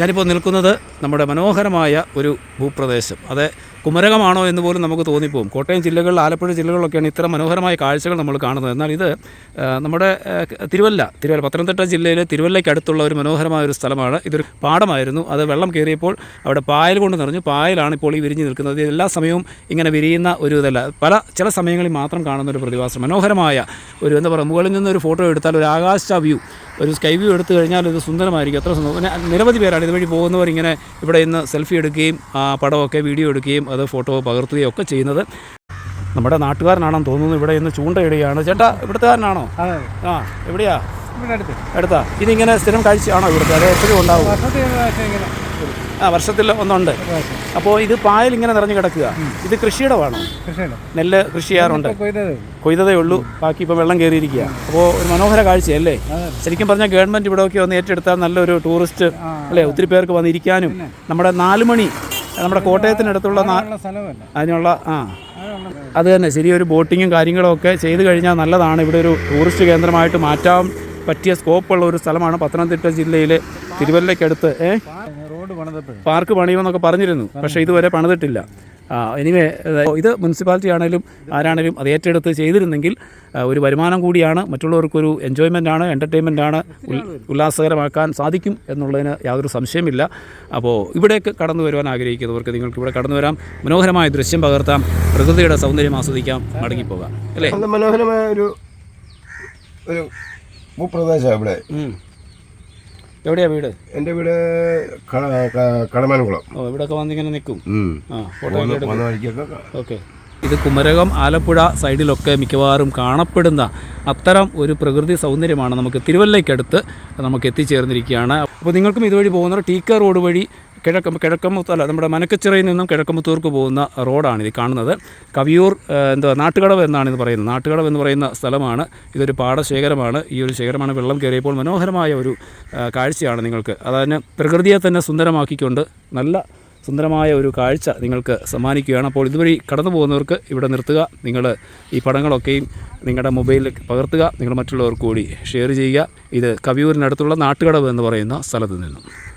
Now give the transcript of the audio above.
ഞാനിപ്പോൾ നിൽക്കുന്നത് നമ്മുടെ മനോഹരമായ ഒരു ഭൂപ്രദേശം. അത് കുമരകമാണോ എന്ന് പോലും നമുക്ക് തോന്നിപ്പോകും കോട്ടയം ജില്ലകളിൽ ആലപ്പുഴ ജില്ലകളിലൊക്കെയാണ് ഇത്ര മനോഹരമായ കാഴ്ചകൾ നമ്മൾ കാണുന്നത്. എന്നാൽ ഇത് നമ്മുടെ തിരുവല്ല തിരുവല്ല പത്തനംതിട്ട ജില്ലയിലെ തിരുവല്ലയ്ക്ക് അടുത്തുള്ള ഒരു മനോഹരമായ ഒരു സ്ഥലമാണ്. ഇതൊരു പാടമായിരുന്നു. അത് വെള്ളം കയറിയപ്പോൾ അവിടെ പായൽ കൊണ്ട് നിറഞ്ഞു. പായലാണ് ഇപ്പോൾ ഈ വിരിഞ്ഞ് നിൽക്കുന്നത്. എല്ലാ സമയവും ഇങ്ങനെ വിരിയുന്ന ഒരു ഇതല്ല. പല ചില സമയങ്ങളിൽ മാത്രം കാണുന്ന ഒരു പ്രതിഭാസം. മനോഹരമായ ഒരു എന്താ പറയുക മുകളിൽ നിന്ന് ഒരു ഫോട്ടോ എടുത്താൽ ഒരു ആകാശ വ്യൂ ഒരു സ്കൈ വ്യൂ എടുത്തു കഴിഞ്ഞാൽ ഇത് സുന്ദരമായിരിക്കും. എത്ര സുന്ദരം പിന്നെ നിരവധി പേരാണ് ഇതുവഴി പോകുന്നവർ ഇങ്ങനെ ഇവിടെ ഇന്ന് സെൽഫി എടുക്കുകയും ആ പടമൊക്കെ വീഡിയോ എടുക്കുകയും അത് ഫോട്ടോ പകർത്തുകയും ഒക്കെ ചെയ്യുന്നത്. നമ്മുടെ നാട്ടുകാരനാണെന്ന് തോന്നുന്നു ഇവിടെ ഇന്ന് ചൂണ്ടയിടുകയാണ്. ചേട്ടാ ഇവിടുത്തുകാരനാണോ? ആ എവിടെയാ? എടുത്താ ഇതിങ്ങനെ സ്ഥിരം കാഴ്ചയാണോ ഇവിടുത്തെ? അത് എപ്പോഴും ഉണ്ടാവും. ആ വർഷത്തിൽ ഒന്നുണ്ട് അപ്പോൾ ഇത് പായൽ ഇങ്ങനെ നിറഞ്ഞു കിടക്കുക. ഇത് കൃഷിയിടമാണോ വേണം നെല്ല് കൃഷി ചെയ്യാറുണ്ട്. കൊയ്തതേ ഉള്ളൂ. ബാക്കി ഇപ്പോൾ വെള്ളം കയറിയിരിക്കുക അപ്പോൾ ഒരു മനോഹര കാഴ്ചയല്ലേ. ശരിക്കും പറഞ്ഞാൽ ഗവൺമെന്റ് ഇവിടെയൊക്കെ ഒന്ന് ഏറ്റെടുത്താൽ നല്ലൊരു ടൂറിസ്റ്റ്. അല്ലേ? ഒത്തിരി പേർക്ക് വന്നിരിക്കാനും നമ്മുടെ നാലുമണി നമ്മുടെ കോട്ടയത്തിനടുത്തുള്ള അതിനുള്ള ആ. അത് തന്നെ ശരിയൊരു ബോട്ടിങ്ങും കാര്യങ്ങളും ഒക്കെ ചെയ്തു കഴിഞ്ഞാൽ നല്ലതാണ്. ഇവിടെ ഒരു ടൂറിസ്റ്റ് കേന്ദ്രമായിട്ട് മാറ്റാൻ പറ്റിയ സ്കോപ്പുള്ള ഒരു സ്ഥലമാണ് പത്തനംതിട്ട ജില്ലയിലെ തിരുവല്ലയ്ക്കടുത്ത്. ഏ? റോഡ് പണിതപ്പോഴും പാർക്ക് പണിയുമെന്നൊക്കെ പറഞ്ഞിരുന്നു. പക്ഷേ ഇതുവരെ പണിതിട്ടില്ല. എനിവേ ഇത് മുനിസിപ്പാലിറ്റി ആണെങ്കിലും ആരാണെങ്കിലും അത് ഏറ്റെടുത്ത് ചെയ്തിരുന്നെങ്കിൽ ഒരു വരുമാനം കൂടിയാണ് മറ്റുള്ളവർക്കൊരു എൻജോയ്മെന്റ് ആണ് എന്റർടൈൻമെന്റ് ആണ് ഉല്ലാസകരമാക്കാൻ സാധിക്കും എന്നുള്ളതിന് യാതൊരു സംശയമില്ല. അപ്പോൾ ഇവിടേക്ക് കടന്നു വരുവാൻ ആഗ്രഹിക്കുന്നവർക്ക് നിങ്ങൾക്ക് ഇവിടെ കടന്നു വരാം. മനോഹരമായ ദൃശ്യം പകർത്താം. പ്രകൃതിയുടെ സൗന്ദര്യം ആസ്വദിക്കാം. മടങ്ങിപ്പോകാം. അല്ലേ? മനോഹരമായ ഒരു ഒരു ഭൂപ്രദേശമാണ് ഇവിടെ. എവിടെയാ വീട്? എന്റെ വീട് കടമാനകുളം ഓ ഇവിടെയൊക്കെ വന്നിങ്ങനെ നിൽക്കും. ആ ഫോട്ടോ എടുക്കും ഓക്കെ. ഇത് കുമരകം ആലപ്പുഴ സൈഡിലൊക്കെ മിക്കവാറും കാണപ്പെടുന്ന അത്തരം ഒരു പ്രകൃതി സൗന്ദര്യമാണ് നമുക്ക് തിരുവല്ലയ്ക്കടുത്ത് നമുക്ക് എത്തിച്ചേർന്നിരിക്കുകയാണ്. അപ്പോൾ നിങ്ങൾക്കും ഇതുവഴി പോകുന്നവർ ടീക്ക റോഡ് വഴി കിഴക്കം കിഴക്കമുത്ത് അല്ല നമ്മുടെ മനക്കച്ചിറയിൽ നിന്നും കിഴക്കമ്പത്തൂർക്ക് പോകുന്ന റോഡാണ് ഇത് കാണുന്നത്. കവിയൂർ എന്താ നാട്ടുകടവ് എന്നാണ് ഇത് പറയുന്നത്. നാട്ടുകടവ് എന്ന് പറയുന്ന സ്ഥലമാണ്. ഇതൊരു പാടശേഖരമാണ്. ഈ ഒരു ശേഖരമാണ് വെള്ളം കയറിയപ്പോൾ മനോഹരമായ ഒരു കാഴ്ചയാണ് നിങ്ങൾക്ക്. അതായത് പ്രകൃതിയെ തന്നെ സുന്ദരമാക്കിക്കൊണ്ട് നല്ല സുന്ദരമായ ഒരു കാഴ്ച നിങ്ങൾക്ക് സമ്മാനിക്കുകയാണ്. അപ്പോൾ ഇതുവഴി കടന്നു പോകുന്നവർക്ക് ഇവിടെ നിർത്തുക. നിങ്ങൾ ഈ പടങ്ങളൊക്കെയും നിങ്ങളുടെ മൊബൈലിൽ പകർത്തുക. നിങ്ങൾ മറ്റുള്ളവർക്ക് കൂടി ഷെയർ ചെയ്യുക. ഇത് കവിയൂരിനടുത്തുള്ള നാട്ടുകടവ് എന്ന് പറയുന്ന സ്ഥലത്ത് നിന്നും.